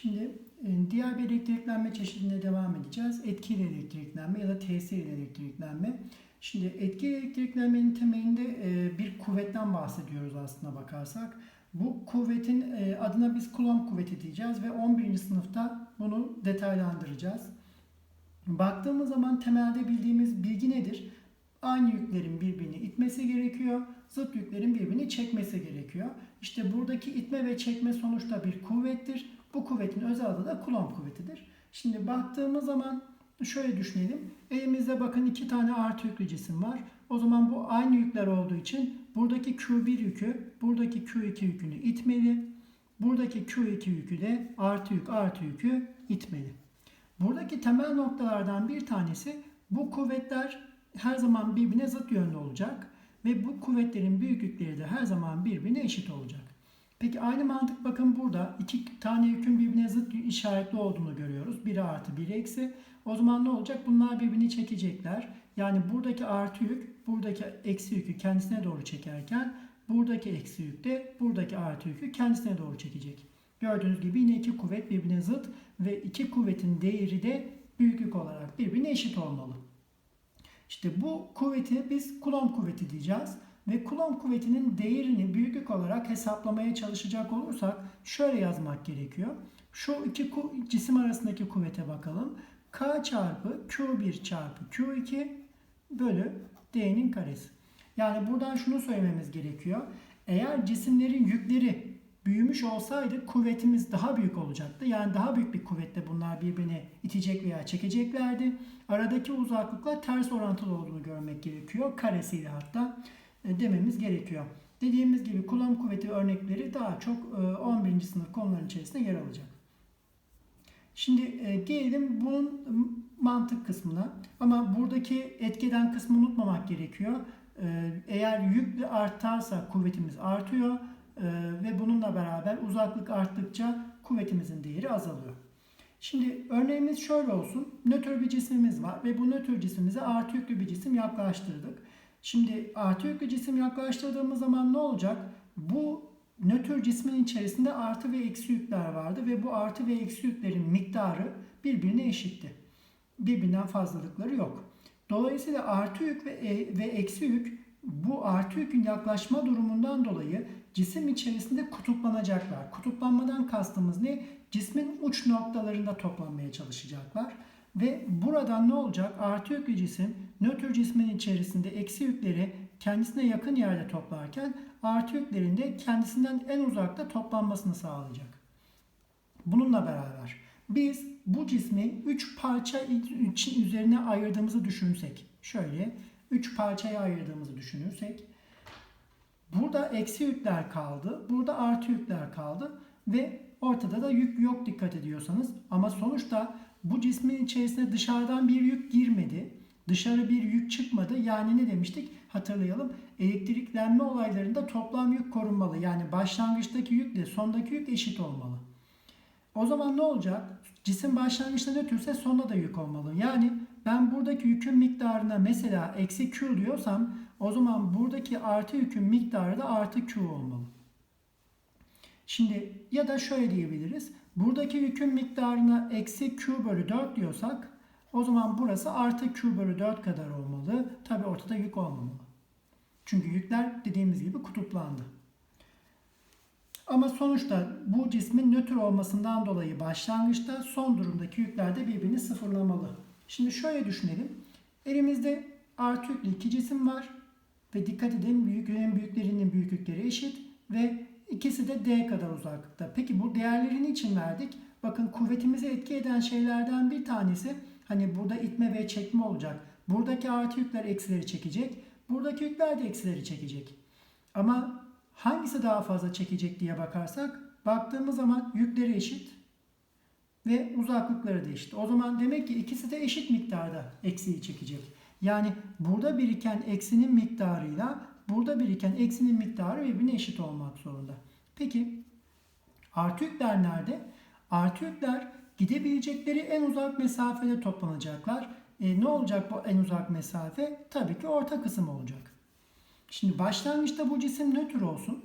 Şimdi e, diğer bir elektriklenme çeşidine devam edeceğiz. Etkili elektriklenme ya da tesir elektriklenme. Şimdi etkili elektriklenmenin temelinde e, bir kuvvetten bahsediyoruz aslında bakarsak. Bu kuvvetin e, adına biz Coulomb kuvveti diyeceğiz ve 11. sınıfta bunu detaylandıracağız. Baktığımız zaman temelde bildiğimiz bilgi nedir? Aynı yüklerin birbirini itmesi gerekiyor. Zıt yüklerin birbirini çekmesi gerekiyor. İşte buradaki itme ve çekme sonuçta bir kuvvettir. Bu kuvvetin özel adı da Coulomb kuvvetidir. Şimdi baktığımız zaman şöyle düşünelim. Elimizde bakın iki tane artı yüklü cisim var. O zaman bu aynı yükler olduğu için buradaki Q1 yükü buradaki Q2 yükünü itmeli. Buradaki Q2 yükü de artı yük artı yükü itmeli. Buradaki temel noktalardan bir tanesi bu kuvvetler her zaman birbirine zıt yönlü olacak ve bu kuvvetlerin büyüklükleri de her zaman birbirine eşit olacak. Peki aynı mantık bakın burada iki tane yükün birbirine zıt işaretli olduğunu görüyoruz. Biri artı biri eksi. O zaman ne olacak? Bunlar birbirini çekecekler. Yani buradaki artı yük buradaki eksi yükü kendisine doğru çekerken buradaki eksi yük de buradaki artı yükü kendisine doğru çekecek. Gördüğünüz gibi yine iki kuvvet birbirine zıt ve iki kuvvetin değeri de büyüklük olarak birbirine eşit olmalı. İşte bu kuvveti biz Coulomb kuvveti diyeceğiz. Ve Coulomb kuvvetinin değerini büyüklük olarak hesaplamaya çalışacak olursak şöyle yazmak gerekiyor. Şu iki cisim arasındaki kuvvete bakalım. K çarpı Q1 çarpı Q2 bölü D'nin karesi. Yani buradan şunu söylememiz gerekiyor. Eğer cisimlerin yükleri büyümüş olsaydı kuvvetimiz daha büyük olacaktı. Yani daha büyük bir kuvvetle bunlar birbirini itecek veya çekeceklerdi. Aradaki uzaklıkla ters orantılı olduğunu görmek gerekiyor. Karesiyle hatta dememiz gerekiyor. Dediğimiz gibi Coulomb kuvveti örnekleri daha çok 11. sınıf konuların içerisinde yer alacak. Şimdi e, gelelim bunun mantık kısmına. Ama buradaki etkeden kısmı unutmamak gerekiyor. E, eğer yük artarsa kuvvetimiz artıyor ve bununla beraber uzaklık arttıkça kuvvetimizin değeri azalıyor. Şimdi örneğimiz şöyle olsun. Nötr bir cismimiz var ve bu nötr cismimize artı yüklü bir cisim yaklaştırdık. Şimdi artı yüklü cisim yaklaştırdığımız zaman ne olacak? Bu nötr cismin içerisinde artı ve eksi yükler vardı ve bu artı ve eksi yüklerin miktarı birbirine eşitti. Birbirinden fazlalıkları yok. Dolayısıyla artı yük ve, e, ve eksi yük bu artı yükün yaklaşma durumundan dolayı cisim içerisinde kutuplanacaklar. Kutuplanmadan kastımız ne? Cismin uç noktalarında toplanmaya çalışacaklar. Ve buradan ne olacak? Artı yüklü cisim nötr cismin içerisinde eksi yükleri kendisine yakın yerde toplarken artı yüklerin de kendisinden en uzakta toplanmasını sağlayacak. Bununla beraber biz bu cismi 3 parça için üzerine ayırdığımızı düşünsek. Şöyle 3 parçaya ayırdığımızı düşünürsek. Burada eksi yükler kaldı. Burada artı yükler kaldı. Ve ortada da yük yok dikkat ediyorsanız. Ama sonuçta bu cismin içerisine dışarıdan bir yük girmedi. Dışarı bir yük çıkmadı. Yani ne demiştik? Hatırlayalım. Elektriklenme olaylarında toplam yük korunmalı. Yani başlangıçtaki yükle sondaki yük eşit olmalı. O zaman ne olacak? Cisim başlangıçta nötrse sonda da yük olmalı. Yani ben buradaki yükün miktarına mesela eksi Q diyorsam o zaman buradaki artı yükün miktarı da artı Q olmalı. Şimdi ya da şöyle diyebiliriz. Buradaki yükün miktarına eksi Q bölü 4 diyorsak o zaman burası artı Q bölü 4 kadar olmalı. Tabi ortada yük olmamalı. Çünkü yükler dediğimiz gibi kutuplandı. Ama sonuçta bu cismin nötr olmasından dolayı başlangıçta son durumdaki yükler de birbirini sıfırlamalı. Şimdi şöyle düşünelim. Elimizde artı yüklü iki cisim var. Ve dikkat edin büyüklerin büyüklerinin büyüklükleri eşit. Ve ikisi de D kadar uzaklıkta. Peki bu değerlerini için verdik? Bakın kuvvetimizi etki eden şeylerden bir tanesi hani burada itme ve çekme olacak. Buradaki artı yükler eksileri çekecek. Buradaki yükler de eksileri çekecek. Ama hangisi daha fazla çekecek diye bakarsak baktığımız zaman yükleri eşit ve uzaklıkları da eşit. O zaman demek ki ikisi de eşit miktarda eksiği çekecek. Yani burada biriken eksinin miktarıyla burada biriken eksinin miktarı birbirine eşit olmak zorunda. Peki artı yükler nerede? Artı yükler gidebilecekleri en uzak mesafede toplanacaklar. E, ne olacak bu en uzak mesafe? Tabii ki orta kısım olacak. Şimdi başlangıçta bu cisim nötr olsun.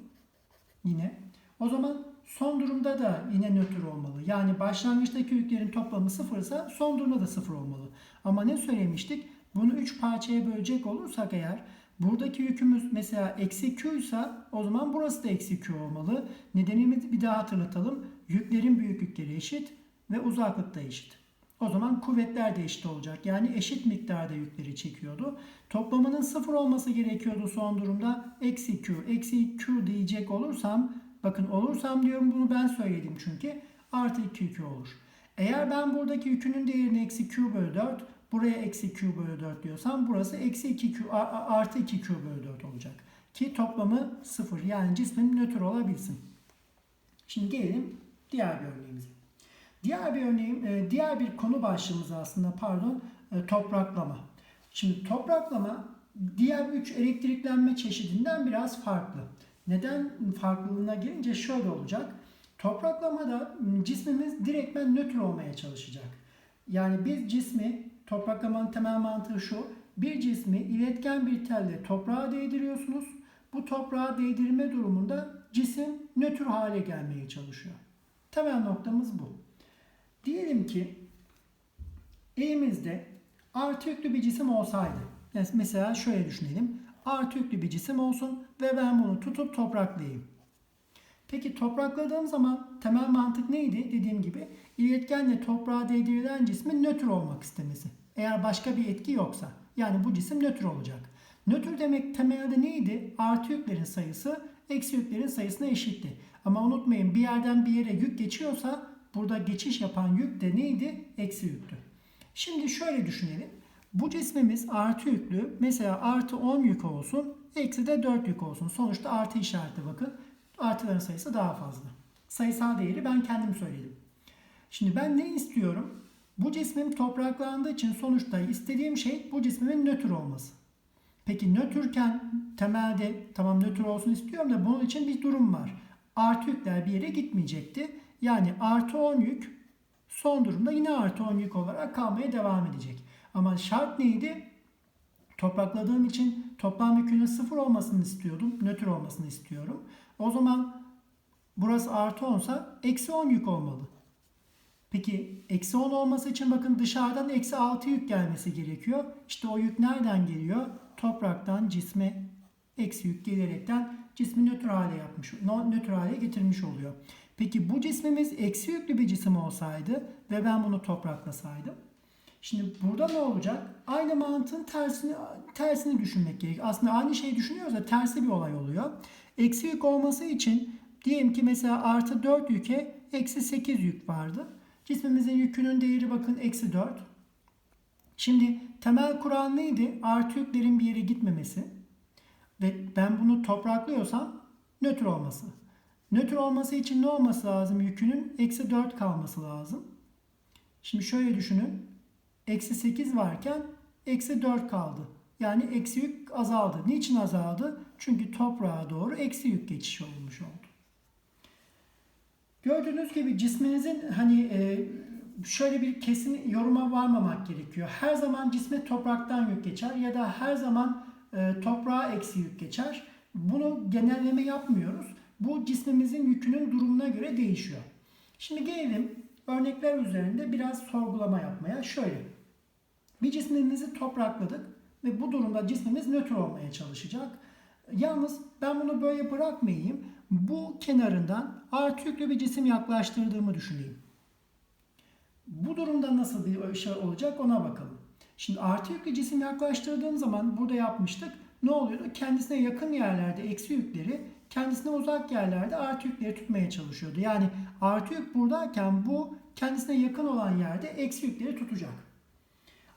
Yine. O zaman Son durumda da yine nötr olmalı. Yani başlangıçtaki yüklerin toplamı sıfırsa son durumda da sıfır olmalı. Ama ne söylemiştik? Bunu 3 parçaya bölecek olursak eğer buradaki yükümüz mesela eksi q ise o zaman burası da eksi q olmalı. Nedenimizi bir daha hatırlatalım. Yüklerin büyüklükleri eşit ve uzaklık da eşit. O zaman kuvvetler de eşit olacak. Yani eşit miktarda yükleri çekiyordu. Toplamının sıfır olması gerekiyordu son durumda. Eksi q, eksi q diyecek olursam, bakın olursam diyorum bunu ben söyledim çünkü. Artı 2q olur. Eğer ben buradaki yükünün değerini eksi q bölü 4, buraya eksi q bölü 4 diyorsam burası eksi 2q artı 2q bölü 4 olacak. Ki toplamı sıfır yani cismin nötr olabilsin. Şimdi gelelim diğer bir örneğimize. Diğer bir örneğim, e, diğer bir konu başlığımız aslında pardon e, topraklama. Şimdi topraklama diğer üç elektriklenme çeşidinden biraz farklı. Neden farklılığına gelince şöyle olacak. Topraklamada cismimiz direktmen nötr olmaya çalışacak. Yani biz cismi, topraklamanın temel mantığı şu. Bir cismi iletken bir telle toprağa değdiriyorsunuz. Bu toprağa değdirme durumunda cisim nötr hale gelmeye çalışıyor. Temel noktamız bu. Diyelim ki elimizde artı yüklü bir cisim olsaydı. Mesela şöyle düşünelim. Artı yüklü bir cisim olsun ve ben bunu tutup topraklayayım. Peki toprakladığım zaman temel mantık neydi? Dediğim gibi iletkenle toprağa değdirilen cismin nötr olmak istemesi. Eğer başka bir etki yoksa. Yani bu cisim nötr olacak. Nötr demek temelde neydi? Artı yüklerin sayısı eksi yüklerin sayısına eşitti. Ama unutmayın bir yerden bir yere yük geçiyorsa burada geçiş yapan yük de neydi? Eksi yüktü. Şimdi şöyle düşünelim. Bu cismimiz artı yüklü. Mesela artı 10 yük olsun. Eksi de 4 yük olsun. Sonuçta artı işareti bakın. Artıların sayısı daha fazla. Sayısal değeri ben kendim söyledim. Şimdi ben ne istiyorum? Bu cismim topraklandığı için sonuçta istediğim şey bu cismimin nötr olması. Peki nötrken temelde tamam nötr olsun istiyorum da bunun için bir durum var. Artı yükler bir yere gitmeyecekti. Yani artı 10 yük son durumda yine artı 10 yük olarak kalmaya devam edecek. Ama şart neydi? Toprakladığım için toplam yükünün sıfır olmasını istiyordum. Nötr olmasını istiyorum. O zaman burası artı 10 sa eksi 10 yük olmalı. Peki eksi 10 olması için bakın dışarıdan eksi 6 yük gelmesi gerekiyor. İşte o yük nereden geliyor? Topraktan cisme eksi yük gelerekten cismi nötr hale yapmış, nötr hale getirmiş oluyor. Peki bu cismimiz eksi yüklü bir cisim olsaydı ve ben bunu topraklasaydım. Şimdi burada ne olacak? Aynı mantığın tersini tersini düşünmek gerek. Aslında aynı şeyi düşünüyoruz da tersi bir olay oluyor. Eksi yük olması için diyelim ki mesela artı 4 yüke eksi 8 yük vardı. Cismimizin yükünün değeri bakın eksi 4. Şimdi temel kural neydi? Artı yüklerin bir yere gitmemesi. Ve ben bunu topraklıyorsam nötr olması. Nötr olması için ne olması lazım? Yükünün eksi 4 kalması lazım. Şimdi şöyle düşünün. Eksi 8 varken eksi 4 kaldı. Yani eksi yük azaldı. Niçin azaldı? Çünkü toprağa doğru eksi yük geçişi olmuş oldu. Gördüğünüz gibi cisminizin hani e, şöyle bir kesin yoruma varmamak gerekiyor. Her zaman cisme topraktan yük geçer ya da her zaman e, toprağa eksi yük geçer. Bunu genelleme yapmıyoruz. Bu cismimizin yükünün durumuna göre değişiyor. Şimdi gelelim örnekler üzerinde biraz sorgulama yapmaya. Şöyle. Bir cismimizi toprakladık ve bu durumda cismimiz nötr olmaya çalışacak. Yalnız ben bunu böyle bırakmayayım. Bu kenarından artı yüklü bir cisim yaklaştırdığımı düşüneyim. Bu durumda nasıl bir şey olacak ona bakalım. Şimdi artı yüklü cisim yaklaştırdığım zaman burada yapmıştık. Ne oluyordu? Kendisine yakın yerlerde eksi yükleri, kendisine uzak yerlerde artı yükleri tutmaya çalışıyordu. Yani artı yük buradayken bu kendisine yakın olan yerde eksi yükleri tutacak.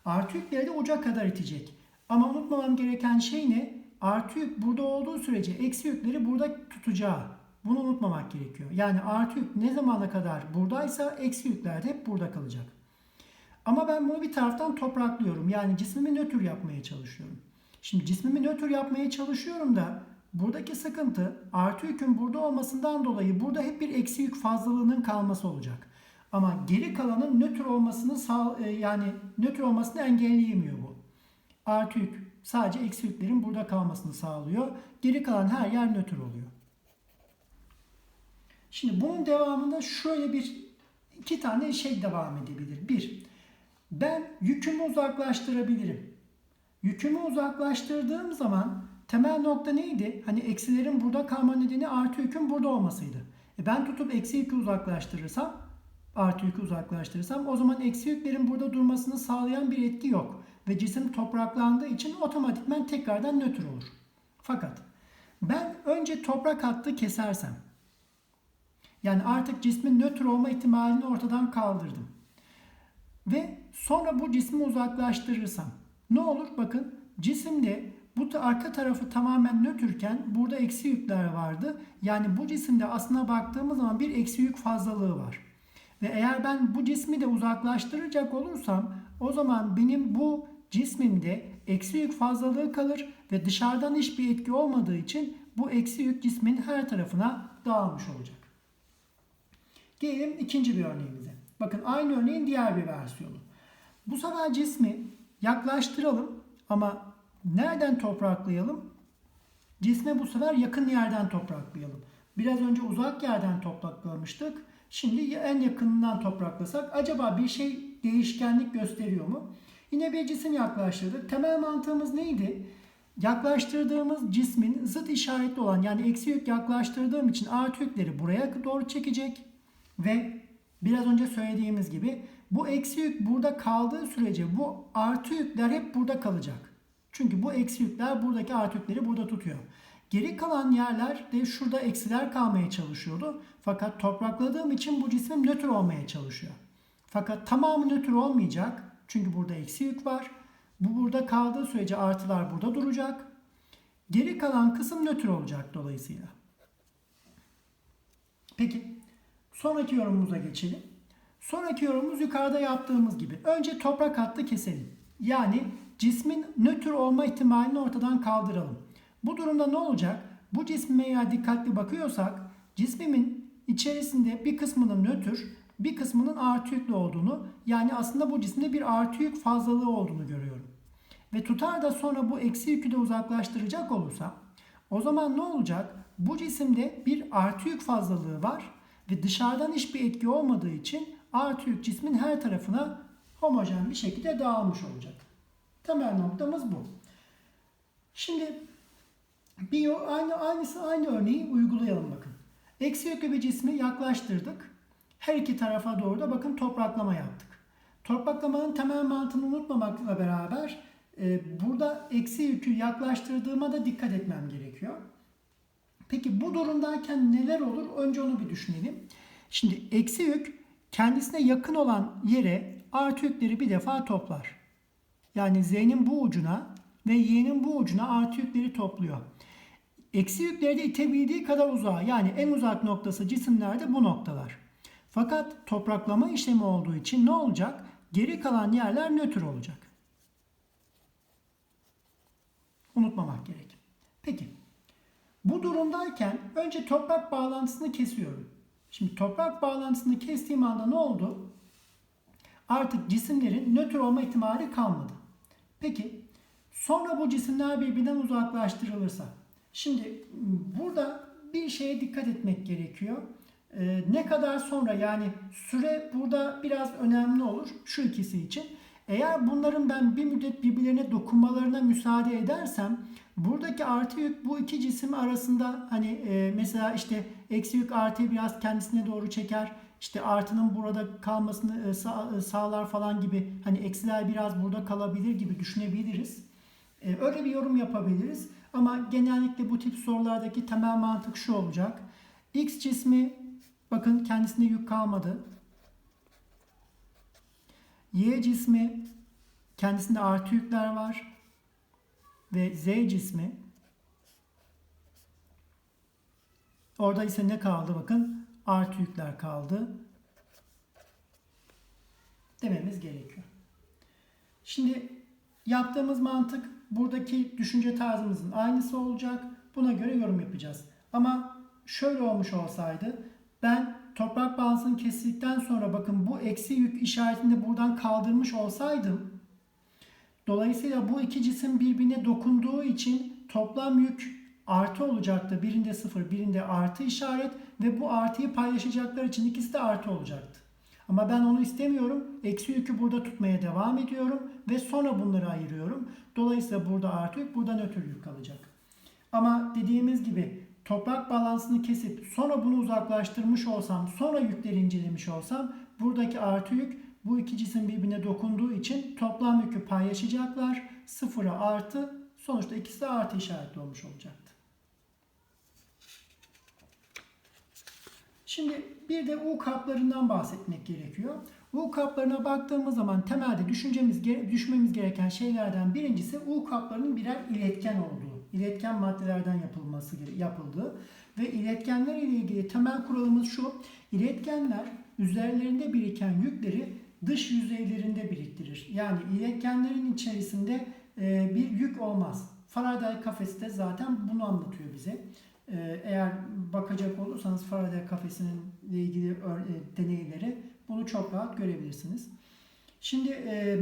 Artı yükleri de uca kadar itecek. Ama unutmamam gereken şey ne? Artı yük burada olduğu sürece eksi yükleri burada tutacağı. Bunu unutmamak gerekiyor. Yani artı yük ne zamana kadar buradaysa eksi yükler de hep burada kalacak. Ama ben bunu bir taraftan topraklıyorum. Yani cismimi nötr yapmaya çalışıyorum. Şimdi cismimi nötr yapmaya çalışıyorum da buradaki sıkıntı artı yükün burada olmasından dolayı burada hep bir eksi yük fazlalığının kalması olacak. Ama geri kalanın nötr olmasını sağ, yani nötr olmasını engelleyemiyor bu. Artı yük sadece eksi yüklerin burada kalmasını sağlıyor. Geri kalan her yer nötr oluyor. Şimdi bunun devamında şöyle bir iki tane şey devam edebilir. Bir, ben yükümü uzaklaştırabilirim. Yükümü uzaklaştırdığım zaman temel nokta neydi? Hani eksilerin burada kalma nedeni artı yükün burada olmasıydı. E ben tutup eksi yükü uzaklaştırırsam, artı yükü uzaklaştırırsam o zaman eksi yüklerin burada durmasını sağlayan bir etki yok. Ve cisim topraklandığı için otomatikman tekrardan nötr olur. Fakat ben önce toprak hattı kesersem, yani artık cismin nötr olma ihtimalini ortadan kaldırdım. Ve sonra bu cismi uzaklaştırırsam ne olur? Bakın cisimde bu arka tarafı tamamen nötrken burada eksi yükler vardı. Yani bu cisimde aslına baktığımız zaman bir eksi yük fazlalığı var. Ve eğer ben bu cismi de uzaklaştıracak olursam o zaman benim bu cismimde eksi yük fazlalığı kalır ve dışarıdan hiçbir etki olmadığı için bu eksi yük cismin her tarafına dağılmış olacak. Gelelim ikinci bir örneğimize. Bakın aynı örneğin diğer bir versiyonu. Bu sefer cismi yaklaştıralım ama nereden topraklayalım? Cisme bu sefer yakın yerden topraklayalım. Biraz önce uzak yerden topraklamıştık. Şimdi en yakınından topraklasak acaba bir şey değişkenlik gösteriyor mu? Yine bir cisim yaklaştırdık. Temel mantığımız neydi? Yaklaştırdığımız cismin zıt işaretli olan yani eksi yük yaklaştırdığım için artı yükleri buraya doğru çekecek. Ve biraz önce söylediğimiz gibi bu eksi yük burada kaldığı sürece bu artı yükler hep burada kalacak. Çünkü bu eksi yükler buradaki artı yükleri burada tutuyor. Geri kalan yerler de şurada eksiler kalmaya çalışıyordu. Fakat toprakladığım için bu cismim nötr olmaya çalışıyor. Fakat tamamı nötr olmayacak. Çünkü burada eksi yük var. Bu burada kaldığı sürece artılar burada duracak. Geri kalan kısım nötr olacak dolayısıyla. Peki sonraki yorumumuza geçelim. Sonraki yorumumuz yukarıda yaptığımız gibi. Önce toprak hattı keselim. Yani cismin nötr olma ihtimalini ortadan kaldıralım. Bu durumda ne olacak? Bu cisme eğer dikkatli bakıyorsak cismimin içerisinde bir kısmının nötr, bir kısmının artı yüklü olduğunu yani aslında bu cisimde bir artı yük fazlalığı olduğunu görüyorum. Ve tutar da sonra bu eksi yükü de uzaklaştıracak olursa o zaman ne olacak? Bu cisimde bir artı yük fazlalığı var ve dışarıdan hiçbir etki olmadığı için artı yük cismin her tarafına homojen bir şekilde dağılmış olacak. Temel noktamız bu. Şimdi bir aynı aynısı aynı örneği uygulayalım bakın. Eksi yüklü bir cismi yaklaştırdık. Her iki tarafa doğru da bakın topraklama yaptık. Topraklamanın temel mantığını unutmamakla beraber e, burada eksi yükü yaklaştırdığıma da dikkat etmem gerekiyor. Peki bu durumdayken neler olur? Önce onu bir düşünelim. Şimdi eksi yük kendisine yakın olan yere artı yükleri bir defa toplar. Yani Z'nin bu ucuna ve Y'nin bu ucuna artı yükleri topluyor. Eksi yükleri de itebildiği kadar uzağa yani en uzak noktası cisimlerde bu noktalar. Fakat topraklama işlemi olduğu için ne olacak? Geri kalan yerler nötr olacak. Unutmamak gerek. Peki. Bu durumdayken önce toprak bağlantısını kesiyorum. Şimdi toprak bağlantısını kestiğim anda ne oldu? Artık cisimlerin nötr olma ihtimali kalmadı. Peki sonra bu cisimler birbirinden uzaklaştırılırsa. Şimdi burada bir şeye dikkat etmek gerekiyor. Ee, ne kadar sonra yani süre burada biraz önemli olur şu ikisi için. Eğer bunların ben bir müddet birbirlerine dokunmalarına müsaade edersem buradaki artı yük bu iki cisim arasında hani e, mesela işte eksi yük artıyı biraz kendisine doğru çeker. İşte artının burada kalmasını e, sağ, e, sağlar falan gibi hani eksiler biraz burada kalabilir gibi düşünebiliriz. E, öyle bir yorum yapabiliriz. Ama genellikle bu tip sorulardaki temel mantık şu olacak. X cismi bakın kendisine yük kalmadı. Y cismi kendisinde artı yükler var. Ve Z cismi orada ise ne kaldı bakın artı yükler kaldı dememiz gerekiyor. Şimdi yaptığımız mantık buradaki düşünce tarzımızın aynısı olacak. Buna göre yorum yapacağız. Ama şöyle olmuş olsaydı ben toprak bağlantısını kesildikten sonra bakın bu eksi yük işaretini de buradan kaldırmış olsaydım dolayısıyla bu iki cisim birbirine dokunduğu için toplam yük artı olacaktı. Birinde sıfır, birinde artı işaret ve bu artıyı paylaşacaklar için ikisi de artı olacaktı. Ama ben onu istemiyorum. Eksi yükü burada tutmaya devam ediyorum ve sonra bunları ayırıyorum. Dolayısıyla burada artı yük, burada nötr yük kalacak. Ama dediğimiz gibi toprak balansını kesip sonra bunu uzaklaştırmış olsam, sonra yükleri incelemiş olsam buradaki artı yük bu iki cisim birbirine dokunduğu için toplam yükü paylaşacaklar. Sıfıra artı sonuçta ikisi de artı işaretli olmuş olacaktı. Şimdi bir de U kaplarından bahsetmek gerekiyor. U kaplarına baktığımız zaman temelde düşüncemiz, düşmemiz gereken şeylerden birincisi U kaplarının birer iletken olduğu, iletken maddelerden yapılması yapıldığı ve iletkenler ile ilgili temel kuralımız şu. İletkenler üzerlerinde biriken yükleri dış yüzeylerinde biriktirir. Yani iletkenlerin içerisinde e, bir yük olmaz. Faraday kafesi de zaten bunu anlatıyor bize. E, eğer bakacak olursanız Faraday kafesinin ilgili e, deneyleri bunu çok rahat görebilirsiniz. Şimdi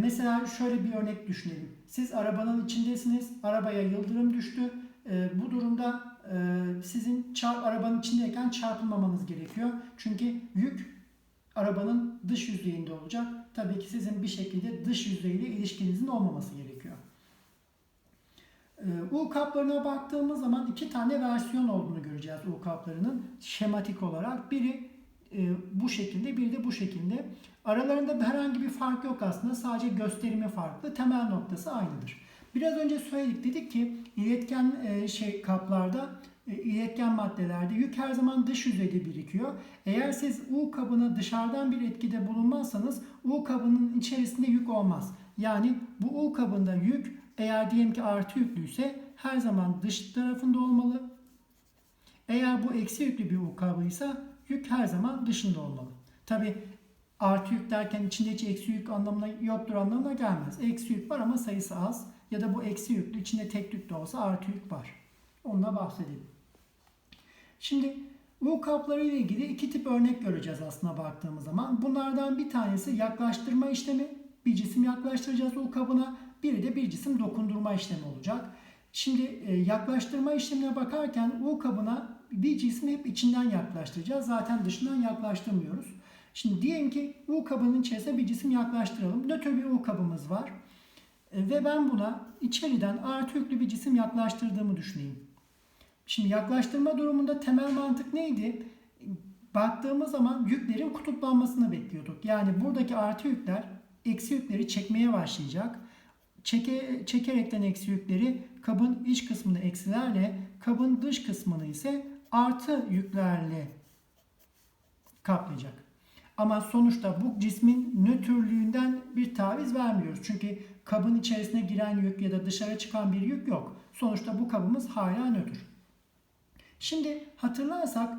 mesela şöyle bir örnek düşünelim. Siz arabanın içindesiniz, arabaya yıldırım düştü. Bu durumda sizin çarp, arabanın içindeyken çarpılmamanız gerekiyor. Çünkü yük arabanın dış yüzeyinde olacak. Tabii ki sizin bir şekilde dış yüzeyle ilişkinizin olmaması gerekiyor. Ee, U kaplarına baktığımız zaman iki tane versiyon olduğunu göreceğiz U kaplarının şematik olarak. Biri e, bu şekilde, biri de bu şekilde. Aralarında herhangi bir fark yok aslında. Sadece gösterimi farklı. Temel noktası aynıdır. Biraz önce söyledik dedik ki iletken e, şey kaplarda e, iletken maddelerde yük her zaman dış yüzeyde birikiyor. Eğer siz U kabına dışarıdan bir etkide bulunmazsanız U kabının içerisinde yük olmaz. Yani bu U kabında yük eğer diyelim ki artı yüklüyse her zaman dış tarafında olmalı. Eğer bu eksi yüklü bir U kabıysa yük her zaman dışında olmalı. Tabi artı yük derken içinde hiç eksi yük anlamına yoktur anlamına gelmez. Eksi yük var ama sayısı az. Ya da bu eksi yüklü içinde tek yük de olsa artı yük var. Onunla bahsedelim. Şimdi U kapları ile ilgili iki tip örnek göreceğiz aslında baktığımız zaman. Bunlardan bir tanesi yaklaştırma işlemi. Bir cisim yaklaştıracağız U kabına. Biri de bir cisim dokundurma işlemi olacak. Şimdi e, yaklaştırma işlemine bakarken U kabına bir cismi hep içinden yaklaştıracağız. Zaten dışından yaklaştırmıyoruz. Şimdi diyelim ki U kabının içerisine bir cisim yaklaştıralım. Nötr bir U kabımız var. E, ve ben buna içeriden artı yüklü bir cisim yaklaştırdığımı düşüneyim. Şimdi yaklaştırma durumunda temel mantık neydi? Baktığımız zaman yüklerin kutuplanmasını bekliyorduk. Yani buradaki artı yükler eksi yükleri çekmeye başlayacak. Çeke, çekerekten eksi yükleri kabın iç kısmını eksilerle, kabın dış kısmını ise artı yüklerle kaplayacak. Ama sonuçta bu cismin nötrlüğünden bir taviz vermiyoruz. Çünkü kabın içerisine giren yük ya da dışarı çıkan bir yük yok. Sonuçta bu kabımız hala nötr. Şimdi hatırlarsak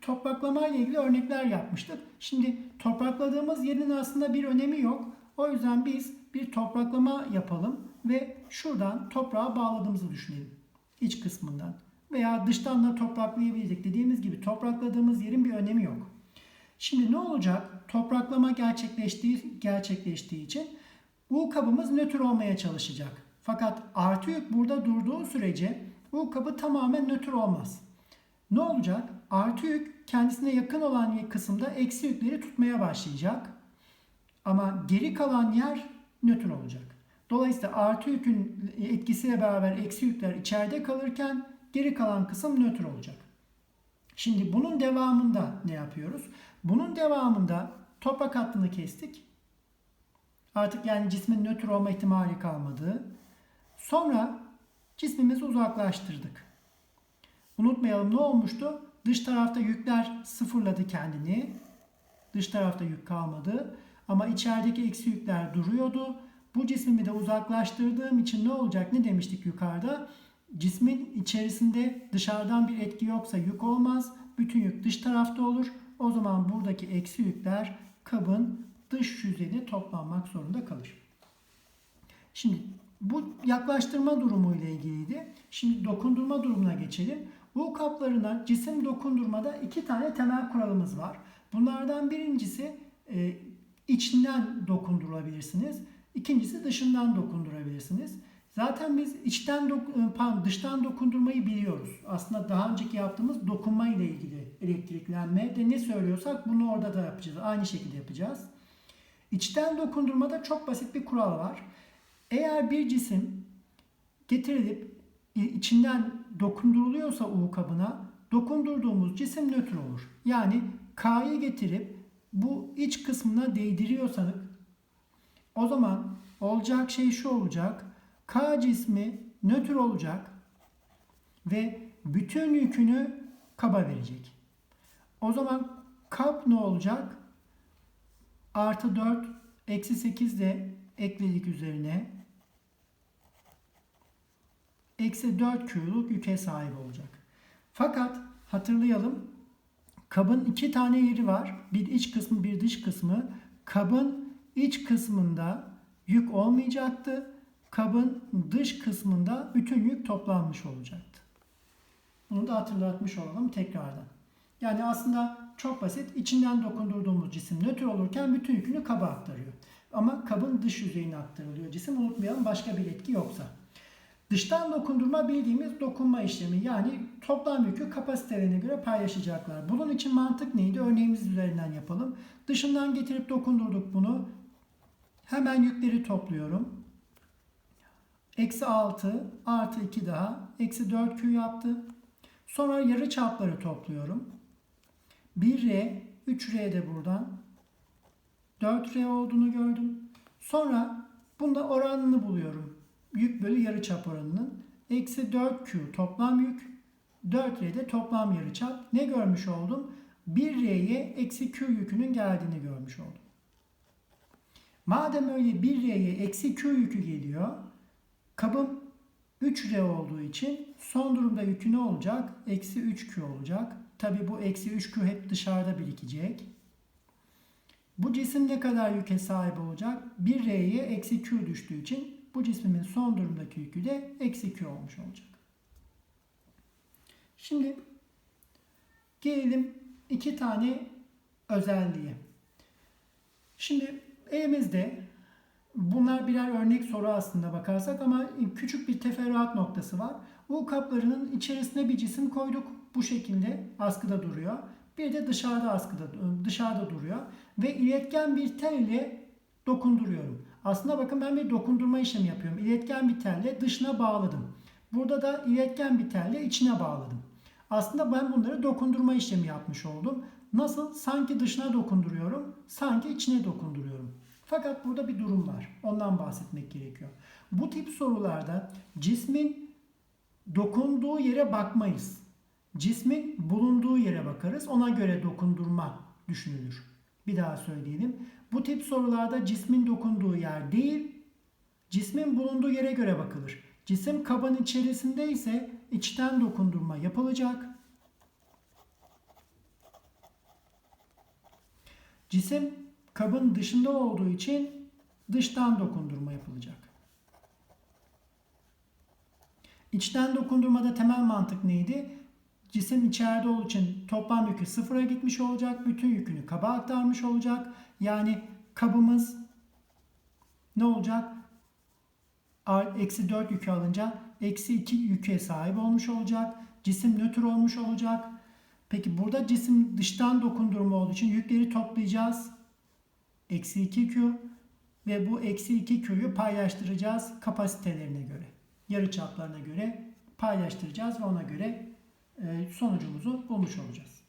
topraklama ile ilgili örnekler yapmıştık. Şimdi toprakladığımız yerin aslında bir önemi yok. O yüzden biz bir topraklama yapalım ve şuradan toprağa bağladığımızı düşünelim. İç kısmından. Veya dıştan da topraklayabildik. Dediğimiz gibi toprakladığımız yerin bir önemi yok. Şimdi ne olacak? Topraklama gerçekleştiği, gerçekleştiği için U kabımız nötr olmaya çalışacak. Fakat artı yük burada durduğu sürece U kabı tamamen nötr olmaz. Ne olacak? Artı yük kendisine yakın olan kısımda eksi yükleri tutmaya başlayacak. Ama geri kalan yer nötr olacak. Dolayısıyla artı yükün etkisiyle beraber eksi yükler içeride kalırken geri kalan kısım nötr olacak. Şimdi bunun devamında ne yapıyoruz? Bunun devamında toprak hattını kestik. Artık yani cismin nötr olma ihtimali kalmadı. Sonra cismimizi uzaklaştırdık. Unutmayalım ne olmuştu? Dış tarafta yükler sıfırladı kendini. Dış tarafta yük kalmadı. Ama içerideki eksi yükler duruyordu. Bu cismimi de uzaklaştırdığım için ne olacak? Ne demiştik yukarıda? Cismin içerisinde dışarıdan bir etki yoksa yük olmaz. Bütün yük dış tarafta olur. O zaman buradaki eksi yükler kabın dış yüzeyine toplanmak zorunda kalır. Şimdi bu yaklaştırma durumu ile ilgiliydi. Şimdi dokundurma durumuna geçelim. Bu kaplarına cisim dokundurmada iki tane temel kuralımız var. Bunlardan birincisi e, içinden dokundurabilirsiniz. İkincisi dışından dokundurabilirsiniz. Zaten biz içten dok- pardon, dıştan dokundurmayı biliyoruz. Aslında daha önceki yaptığımız dokunma ile ilgili elektriklenme de ne söylüyorsak bunu orada da yapacağız. Aynı şekilde yapacağız. İçten dokundurmada çok basit bir kural var. Eğer bir cisim getirilip içinden dokunduruluyorsa U kabına dokundurduğumuz cisim nötr olur. Yani K'yı getirip bu iç kısmına değdiriyorsanız o zaman olacak şey şu olacak. K cismi nötr olacak ve bütün yükünü kaba verecek. O zaman kap ne olacak? Artı 4 eksi 8 de ekledik üzerine. Eksi 4 Q'luk yüke sahip olacak. Fakat hatırlayalım kabın iki tane yeri var. Bir iç kısmı bir dış kısmı. Kabın iç kısmında yük olmayacaktı. Kabın dış kısmında bütün yük toplanmış olacaktı. Bunu da hatırlatmış olalım tekrardan. Yani aslında çok basit. İçinden dokundurduğumuz cisim nötr olurken bütün yükünü kaba aktarıyor. Ama kabın dış yüzeyine aktarılıyor cisim. Unutmayalım başka bir etki yoksa. Dıştan dokundurma bildiğimiz dokunma işlemi. Yani toplam yükü kapasitelerine göre paylaşacaklar. Bunun için mantık neydi? Örneğimiz üzerinden yapalım. Dışından getirip dokundurduk bunu. Hemen yükleri topluyorum. Eksi 6 artı 2 daha. Eksi 4Q yaptı. Sonra yarı çapları topluyorum. 1R, 3R de buradan. 4R olduğunu gördüm. Sonra bunda oranını buluyorum. Yük bölü yarıçap oranının. Eksi 4Q toplam yük. 4R de toplam yarıçap. Ne görmüş oldum? 1R'ye eksi Q yükünün geldiğini görmüş oldum. Madem öyle 1R'ye eksi Q yükü geliyor. Kabım 3R olduğu için son durumda yükü ne olacak? Eksi 3Q olacak. Tabi bu eksi 3Q hep dışarıda birikecek. Bu cisim ne kadar yüke sahip olacak? 1R'ye eksi Q düştüğü için bu cismimin son durumdaki yükü de eksi Q olmuş olacak. Şimdi gelelim iki tane özelliğe. Şimdi elimizde bunlar birer örnek soru aslında bakarsak ama küçük bir teferruat noktası var. U kaplarının içerisine bir cisim koyduk. Bu şekilde askıda duruyor. Bir de dışarıda askıda dışarıda duruyor ve iletken bir tel ile dokunduruyorum. Aslında bakın ben bir dokundurma işlemi yapıyorum. İletken bir telle dışına bağladım. Burada da iletken bir telle içine bağladım. Aslında ben bunları dokundurma işlemi yapmış oldum. Nasıl? Sanki dışına dokunduruyorum, sanki içine dokunduruyorum. Fakat burada bir durum var. Ondan bahsetmek gerekiyor. Bu tip sorularda cismin dokunduğu yere bakmayız. Cismin bulunduğu yere bakarız. Ona göre dokundurma düşünülür. Bir daha söyleyelim. Bu tip sorularda cismin dokunduğu yer değil, cismin bulunduğu yere göre bakılır. Cisim kabın içerisinde ise içten dokundurma yapılacak. Cisim kabın dışında olduğu için dıştan dokundurma yapılacak. İçten dokundurmada temel mantık neydi? Cisim içeride olduğu için toplam yükü sıfıra gitmiş olacak. Bütün yükünü kaba aktarmış olacak. Yani kabımız ne olacak? Eksi 4 yükü alınca eksi 2 yüke sahip olmuş olacak. Cisim nötr olmuş olacak. Peki burada cisim dıştan dokundurma olduğu için yükleri toplayacağız. Eksi 2Q ve bu eksi 2Q'yu paylaştıracağız kapasitelerine göre. Yarı çaplarına göre paylaştıracağız ve ona göre sonucumuzu bulmuş olacağız.